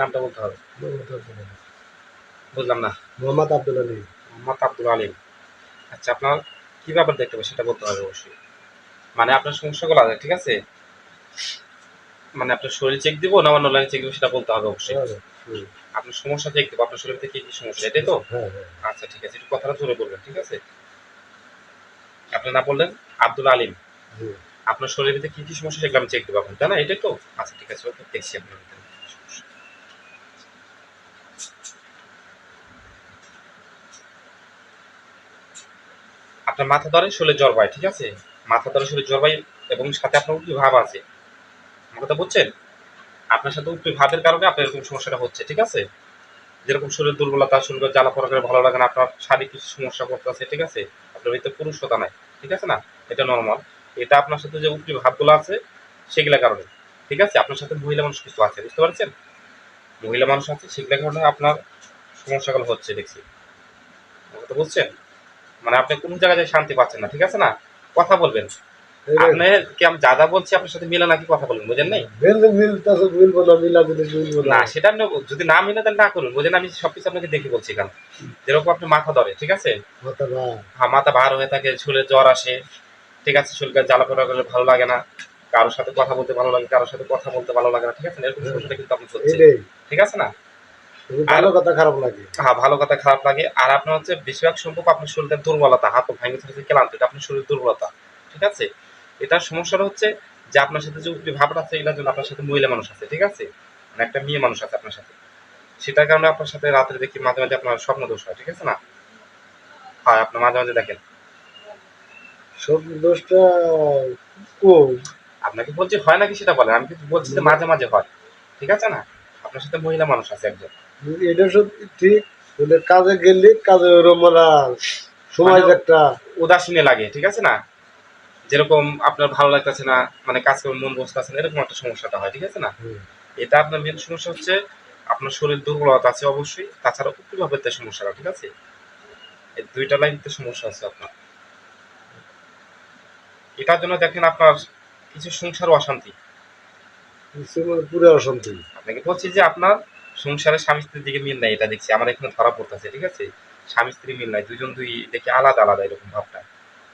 নামটা বলতে হবে। বুঝলাম না। মোহাম্মদ আব্দুল আলী। মোহাম্মদ আব্দুল আলিম আচ্ছা আপনার কি ব্যাপার দেখতে হবে সেটা বলতে হবে অবশ্যই। মানে আপনার সমস্যাগুলো আছে ঠিক আছে? মানে আপনার শরীর চেক দিব না অন্য লাইন চেক দিব সেটা বলতে হবে অবশ্যই। হুম, আপনার সমস্যা চেক দিব আপনার শরীর থেকে কি কি সমস্যা এটাই তো? হ্যাঁ হ্যাঁ। আচ্ছা ঠিক আছে একটু কথাটা জোরে বলবেন ঠিক আছে? আপনি না বললেন? আব্দুল আলিম। আপনার শরীরের ভিতরে কি কি সমস্যা সেগুলো আমি চেক দেবো এখন তাই না? এটাই তো? আচ্ছা ঠিক আছে ওকে দেখছি আপনার ভিতরে কি কি সমস্যা। আপনার মাথা ধরে শরীরে পায় ঠিক আছে? মাথা ধরে শরীরে পায় এবং সাথে আপনার উপরি ভাব আছে। আমার কথা বুঝছেন? আপনার সাথে উপরি ভাবের কারণে আপনার এরকম সমস্যাটা হচ্ছে, ঠিক আছে? যেরকম শরীর দুর্বলতা শরীরে জ্বালা পড়া করে ভালো লাগে না, আপনার শারীরিক কিছু সমস্যা করতেছে ঠিক আছে? আপনার ভিতরে পুরুষতা নাই, ঠিক আছে না? এটা নর্মাল এটা আপনার সাথে যে উপরি ভাবগুলো আছে, সেগুলোর কারণে, ঠিক আছে? আপনার সাথে মহিলা মানুষ কিছু আছে, বুঝতে পারছেন? মহিলা মানুষ আছে, সেগুলোর কারণে আপনার সমস্যাগুলো হচ্ছে, দেখছি। বুঝছেন? মানে আপনি কোনো জায়গায় শান্তি পাচ্ছেন না ঠিক আছে না? কথা বলবেন। কি আমি যা যা বলছি আপনার সাথে মিলে নাকি কথা বলবেন বুঝেন নাই? মিলবো না মিলা না। না সেটা আপনি যদি না মিলে তাহলে না করুন বুঝেন আমি সবকিছু আপনাকে দেখে বলছি কেন যেরকম আপনি মাথা ধরে ঠিক আছে? হ্যাঁ, মাথা ভার হয়ে থাকে জ্বর আসে ঠিক আছে? জ্বালা পোড়া করলে ভালো লাগে না। কারোর সাথে কথা বলতে ভালো লাগে কারোর সাথে কথা বলতে ভালো লাগে না ঠিক আছে না? এরকম কিন্তু ঠিক আছে না? ভালো কথা খারাপ লাগে। হ্যাঁ ভালো কথা খারাপ লাগে। আর আপনার হচ্ছে বেশিরভাগ সম্ভব আপনার শরীরের দুর্বলতা হাত ভাঙে থেকে ক্লান্ত এটা আপনার শরীরের দুর্বলতা ঠিক আছে? এটার সমস্যাটা হচ্ছে যে আপনার সাথে যে উপরি ভাবটা আছে এটার জন্য আপনার সাথে মহিলা মানুষ আছে ঠিক আছে? মানে একটা মেয়ে মানুষ আছে আপনার সাথে। সেটার কারণে আপনার সাথে রাত্রে দেখি মাঝে মাঝে আপনার স্বপ্ন দোষ হয় ঠিক আছে না? হয় আপনার মাঝে মাঝে দেখেন। সব দোষটা কই? আপনাকে বলছি হয় নাকি সেটা বলেন? আমি কিন্তু বলছি যে মাঝে মাঝে হয় ঠিক আছে না? আপনার সাথে মহিলা মানুষ আছে একজন। এটা সব ঠিক বলে কাজে গেলে কাজে ওরম সময় মানে- একটা। উদাসীনে লাগে ঠিক আছে না? যেরকম আপনার ভালো লাগতেছে না মানে কাজ করে মন বসতেছে না এরকম একটা সমস্যাটা হয় ঠিক আছে না? এটা আপনার মেন সমস্যা হচ্ছে আপনার শরীর দুর্বলতা আছে অবশ্যই তাছাড়া উপরিভাবের যে সমস্যাটা ঠিক আছে? এই দুইটা লাইনতে সমস্যা আছে আপনার। এটার জন্য দেখেন আপনার কিছু সংসার অশান্তি। পুরো অশান্তি। আপনাকে বলছি যে আপনার সংসারে স্বামী স্ত্রীর দিকে মিল নাই এটা দেখছি। আমার এখানে ধরা পড়তেছে ঠিক আছে? স্বামী স্ত্রী মিল নাই দুজন দুই দেখি আলাদা আলাদা এরকম ভাবটা।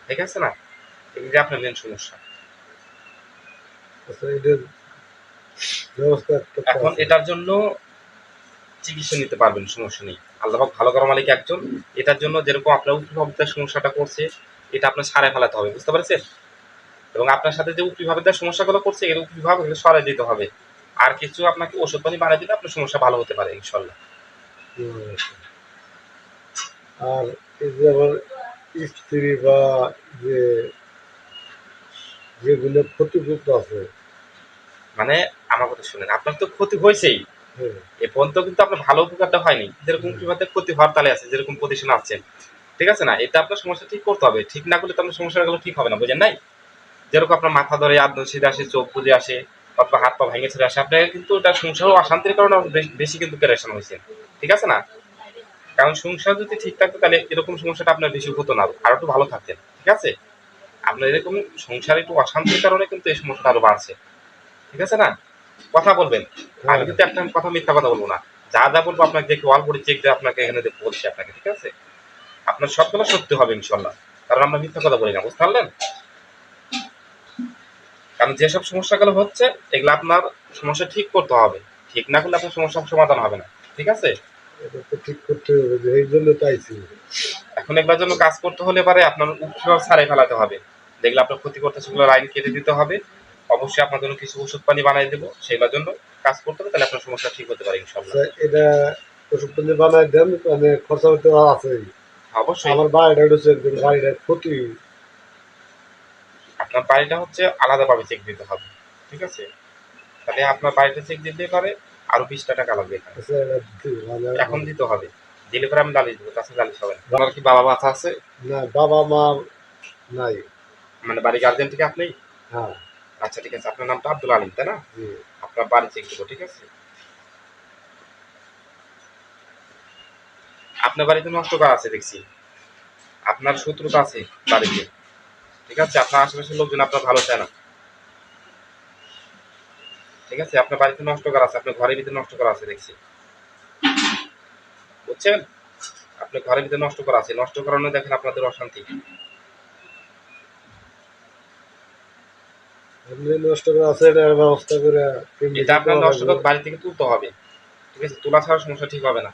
ঠিক আছে না? যে আপনার মেন সমস্যা। আচ্ছা এখন এটার জন্য চিকিৎসা নিতে পারবেন সমস্যা নেই। আল্লাহ ভালো করার মালিক একজন। এটার জন্য যেরকম আপনার উপরিভাবের সমস্যাটা করছে এটা আপনার সারে ফেলাতে হবে বুঝতে পারছেন? এবং আপনার সাথে যে উপরিভাবের সমস্যাগুলো করছে এর উপরিভাব এগুলো সরাই দিতে হবে। আর কিছু আপনাকে ওষুধ পানি বানিয়ে দিলে আপনার সমস্যা ভালো হতে পারে ইনশাল্লাহ। আর এই যে আমার স্ত্রী বা যে যেগুলো ক্ষতিগ্রস্ত আছে। মানে আমার কথা শুনেন আপনার তো ক্ষতি হয়েছেই। হ্যাঁ, এ পর্যন্ত কিন্তু আপনার ভালো উপকারটা হয়নি। যেরকম উপরিভাবে ক্ষতি হওয়ার তালে আছে যেরকম প্রতিষ্ঠান আছেন ঠিক আছে না? এটা আপনার সমস্যা ঠিক করতে হবে। ঠিক না করলে তো আপনার সমস্যাগুলো ঠিক হবে না বুঝেন নাই? যেরকম আপনার মাথা ধরে আদন সিধে আসে চোখ বুঝে আসে অথবা হাত পা ভেঙে ছেড়ে আসে। আপনাকে কিন্তু এটা সংসার ও অশান্তির কারণে বেশি কিন্তু প্যারেশান হয়েছে। ঠিক আছে না? কারণ সংসার যদি ঠিক থাকতো তাহলে এরকম সমস্যাটা আপনার বেশি হতো না। আর একটু ভালো থাকতেন। ঠিক আছে? আপনার এরকম সংসারে একটু অশান্তির কারণে কিন্তু এই সমস্যাটা আরও বাড়ছে। ঠিক আছে না? কথা বলবেন। আমি কিন্তু একটা কথা মিথ্যা কথা বলব না। যা যা বলব আপনাকে দেখে অল বডি চেক দিয়ে আপনাকে এখানে বলছি আপনাকে। ঠিক আছে? আপনার সবগুলো সত্যি হবে ইনশাল্লাহ। কারণ আমরা মিথ্যা কথা বলি না। বুঝতে পারলেন? কারণ যেসব সমস্যাগুলো হচ্ছে এগুলো আপনার সমস্যা ঠিক করতে হবে। ঠিক না করলে আপনার সমস্যার সমাধান হবে না। ঠিক আছে? ঠিক করতে হবে এই জন্য চাইছি এখন এগুলোর জন্য কাজ করতে হলে পারে আপনার উপসর্গ ছাড়াই ফেলাতে হবে। দেখলে আপনার ক্ষতি করতে সেগুলো লাইন কেটে দিতে হবে। অবশ্যই আপনার জন্য কিছু ওষুধ পানি বানিয়ে দেবো সেগুলোর জন্য কাজ করতে হবে তাহলে আপনার সমস্যা ঠিক হতে পারে ইনশাল্লাহ আচ্ছা, এটা ওষুধ পানি বানাই দেন মানে খরচা হতে আছে। অবশ্যই। আমার বাড়িটা হচ্ছে বাড়িটা ক্ষতি আপনার বাড়িটা হচ্ছে আলাদাভাবে চেক দিতে হবে ঠিক আছে? তাহলে আপনার বাড়িটা চেক দিতে পারে আরও বিশটা টাকা লাগবে এখানে। আচ্ছা, দিতে- মানে এখন দিতে হবে। দিলে পরে আমি দালিশ দেবো তাছাড়া দালিশ হবে আপনার কি বাবা মাথা আছে? না বাবা মা নাই। মানে বাড়ি গার্জেন থেকে আপনি? হ্যাঁ। আচ্ছা ঠিক আছে আপনার নামটা আব্দুল আলিম তাই না? আপনার বাড়ি চেক দেবো ঠিক আছে? আপনার বাড়িতে নষ্ট করা আছে দেখছি। আপনার শত্রুতা আছে বাড়িতে। ঠিক আছে? আপনার আশেপাশের লোকজন আপনার ভালো চায় না। ঠিক আছে? আপনার বাড়িতে নষ্ট করা আছে আপনার ঘরের ভিতরে নষ্ট করা আছে দেখছি। বুঝছেন? আপনি ঘরের ভিতরে নষ্ট করা আছে। নষ্ট করানো দেখেন আপনাদের অশান্তি। নষ্ট করে আছে এটার ব্যবস্থা করে এটা আপনার নষ্ট করে বাড়ি থেকে তুলতে হবে। ঠিক আছে? তোলা ছাড়া সমস্যা ঠিক হবে না।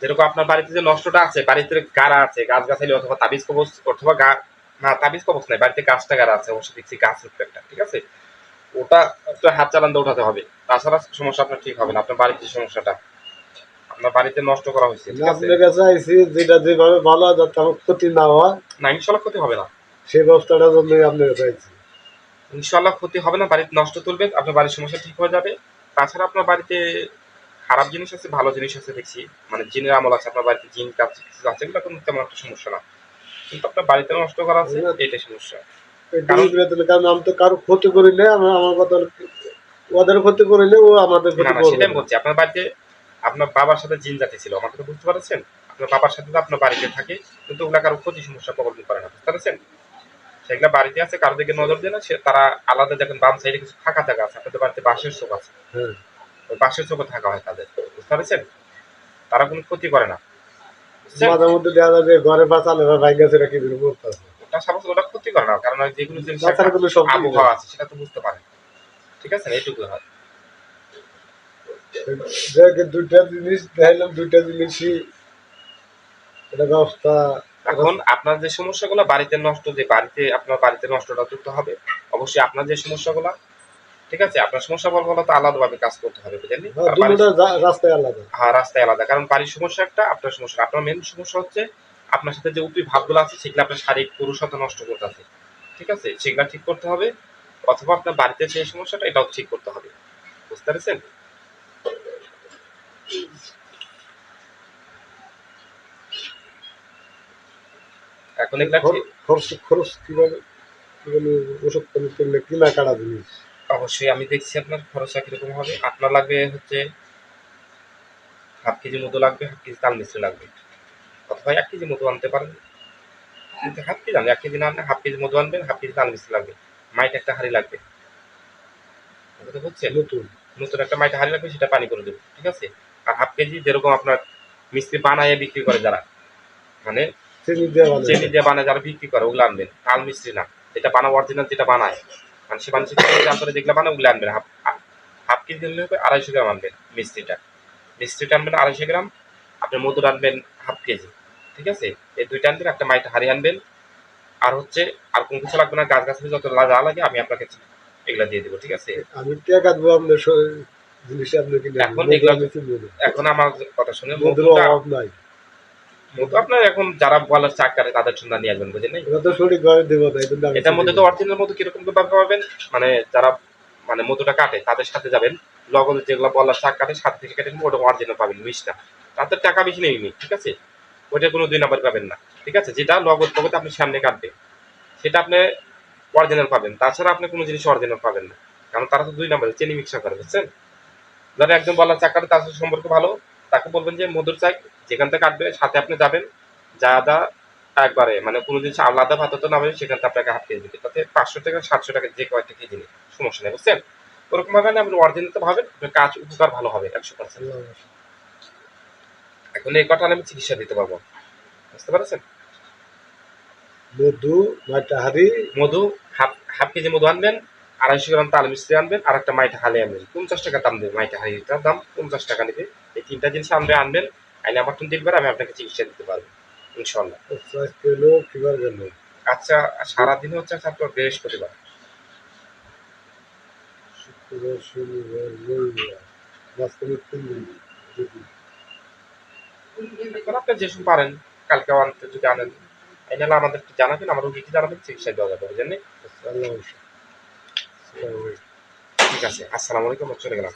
যেরকম আপনার বাড়িতে যে নষ্টটা আছে বাড়িতে গাড়া আছে গাছ গাছালি অথবা তাবিজ কবচ অথবা গা না তাবিজ কবচ নাই বাড়িতে গাছটা গাড়া আছে অবশ্যই দেখছি গাছ উঠবে একটা ঠিক আছে? ওটা একটু হাত চালান দিয়ে উঠাতে হবে তাছাড়া সমস্যা আপনার ঠিক হবে না আপনার বাড়িতে যে সমস্যাটা আপনার বাড়িতে নষ্ট করা হয়েছে আপনার কাছে আইসি যেটা যেভাবে ভালো হয় যাতে আমার ক্ষতি না হয়। না ইনশাল্লাহ ক্ষতি হবে না। সেই ব্যবস্থাটার জন্যই আপনার কাছে আইসি ইনশাল্লাহ ক্ষতি হবে না বাড়িতে নষ্ট তুলবেন আপনার বাড়ির সমস্যা ঠিক হয়ে যাবে। তাছাড়া আপনার বাড়িতে খারাপ জিনিস আছে ভালো জিনিস আছে দেখছি। মানে জিনের আমল আছে আপনার বাড়িতে জিন কাজ আছে এগুলো কোনো তেমন একটা সমস্যা না। কিন্তু আপনার বাড়িতে নষ্ট করা আছে এটাই সমস্যা। কারণ- কারণ আমি তো কারও ক্ষতি করি না আমার আমার কথা ওদের ক্ষতি করিলে ও আমাদের ক্ষতি করবে সেটাই বলছি আপনার বাড়িতে আপনার বাবার সাথে জিন জাতি ছিল আমাকে তো বুঝতে পারছেন? আপনার বাবার সাথে তো আপনার বাড়িতে থাকে কিন্তু ওগুলা কারও ক্ষতি সমস্যা প্রকল্প করে না বুঝতে পারছেন? সেগুলা বাড়িতে আছে কারও দিকে নজর দেয় না সে তারা আলাদা দেখেন বাম সাইডে কিছু ফাঁকা জায়গা আছে আপনাদের বাড়িতে বাঁশের চোখ আছে। হ্যাঁ। ওই বাঁশের চোখে থাকা হয় তাদের বুঝতে পারছেন? তারা কোনো ক্ষতি করে না? মাঝে মধ্যে দেখা যায় যে ঘরে বা ভাই গেছে এটা কি করে বলতে হবে? ওটা সাপোজ ওটা ক্ষতি করে না কারণ যেগুলো জিনিস তাছাড়া কোনো শব্দ আবহাওয়া আছে সেটা তো বুঝতে পারে ঠিক আছে না এইটুকু হয় দেখে দুইটা জিনিস দেখাইলাম দুইটা জিনিসই এটা ব্যবস্থা এখন আপনার যে সমস্যাগুলো বাড়িতে নষ্ট যে বাড়িতে আপনার বাড়িতে নষ্টটা করতে হবে অবশ্যই আপনার যে সমস্যাগুলো ঠিক আছে? আপনার সমস্যা বলব তো আলাদাভাবে কাজ করতে হবে বুঝলেন হ্যাঁ, রাস্তায় আলাদা। হ্যাঁ রাস্তায় আলাদা। কারণ বাড়ির সমস্যা একটা আপনার সমস্যা আপনার মেন সমস্যা হচ্ছে আপনার সাথে যে উপরি ভাবগুলো আছে সেগুলো আপনার শারীরিক পুরুষত্ব নষ্ট করতেছে। ঠিক আছে? সেগুলা ঠিক করতে হবে। অথবা আপনার বাড়িতে যে সমস্যাটা এটাও ঠিক করতে হবে। বুঝতে পেরেছেন? এখন এগুলা খরচ খরচ কীভাবে ওষুধ কিনা কাটা জিনিস? অবশ্যই আমি দেখছি আপনার খরচটা কীরকম হবে। আপনার লাগবে হচ্ছে হাফ কেজি মধু লাগবে হাফ কেজি তাল মিশ্রি লাগবে। অথবা এক কেজি মধু আনতে পারেন। কিন্তু হাফ কেজি আনবে এক কেজি না আনলে হাফ কেজি মধু আনবেন হাফ কেজি তাল মিশ্রি লাগবে। মাইট একটা হাঁড়ি লাগবে। বুঝছেন নতুন। নতুন একটা মাইট হাঁড়ি লাগবে সেটা পানি করে দেবো ঠিক আছে? আর হাফ কেজি যেরকম আপনার মিস্ত্রি বানায় বিক্রি করে যারা। মানে চিনি দিয়ে বানায়। যারা বিক্রি করে ওগুলো আনবেন। তাল মিস্ত্রি না। যেটা বানা অরিজিনাল যেটা বানায়। মানে সে যন্ত্রে যেগুলো বানায় ওগুলো আনবেন হাফ হাফ কেজি হলে আড়াইশো গ্রাম আনবেন মিস্ত্রিটা মিস্ত্রিটা আনবেন আড়াইশো গ্রাম আপনি মধুর আনবেন হাফ কেজি ঠিক আছে? এই দুইটা আনবেন একটা মাইট হাড়ি আনবেন। আর হচ্ছে আর কোনো কিছু লাগবে না গাছ গাছালি যত যা লাগে আমি আপনাকে এগুলা দিয়ে দেবো ঠিক আছে? আমি টাকা দেবো আপনার শ- জিনিসে আপনি এখন এগুলা-। এখন আমার কথা শুনে মধুর অভাব নাই। আপনার এখন যারা বলার চাক কাটে তাদের জন্য নিয়ে আসবেন বুঝলেন তো সঠিক ভাবে দেবো এটার মধ্যে তো। অরিজিনাল মধু কীরকম ভাবে পাবেন? মানে যারা মানে মধুটা কাটে তাদের সাথে যাবেন। লগদ যেগুলো বলার শাক কাটে সাত থেকে কেটে ওটা অরিজিনাল পাবেন মিষ্টা তাদের টাকা বেশি নেই ঠিক আছে? ওইটা কোনো দুই নাম্বার পাবেন না ঠিক আছে? যেটা লগদ লগদ আপনি সামনে কাটবে সেটা আপনি অরিজিনাল পাবেন। তাছাড়া আপনি কোনো জিনিস অরিজিনাল পাবেন না কারণ তারা তো দুই নাম্বারে চিনি মিক্সা করে বুঝছেন? যারা একদম বলার চাক কাটে তার সাথে সম্পর্ক ভালো তাকে বলবেন যে মধুর চাক যেখান থেকে কাটবে সাথে আপনি যাবেন। যা যা একবারে মানে কোনো জিনিস আলাদা ভাত তো না হবে সেখান থেকে আপনাকে হাফ কেজি দিবে। তাতে পাঁচশো টাকা সাতশো টাকা যে কয়েকটা কেজি নেই সমস্যা নেই বুঝছেন? ওরকম ভাবে না আপনি অরিজিনাল তো ভাবেন কাজ উপকার ভালো হবে একশো পার্সেন্ট এখন এই কটা আমি চিকিৎসা দিতে পারব। বুঝতে পারছেন? মধু নয়টা হাড়ি। মধু হাফ হাফ কেজি মধু আনবেন আড়াইশো গ্রাম তাল মিস্ত্রি আনবেন আর একটা মাইটা হালি আনবেন। পঞ্চাশ টাকা দাম দেবে মাইটা হালিটার দাম পঞ্চাশ টাকা নেবে। এই তিনটা জিনিস আনবে আনবেন। আইনে আমার তুমি দেখবেন আমি আপনাকে চিকিৎসা দিতে পারব ইনশাল্লাহ আচ্ছা আচ্ছা সারাদিন হচ্ছে আচ্ছা আপনার বৃহস্পতিবার। শুক্রবার শনিবার রবিবার মাঝখানে তিন দিন। দুদিন। যেসব পারেন কালকে আনতে যদি আনেন জানাবেন আমার রোগীকে জানাবেন চিকিৎসা দেওয়া যাবে বুঝলেন আচ্ছা, ঠিক আছে আসসালামু আলাইকুম চলে গেলাম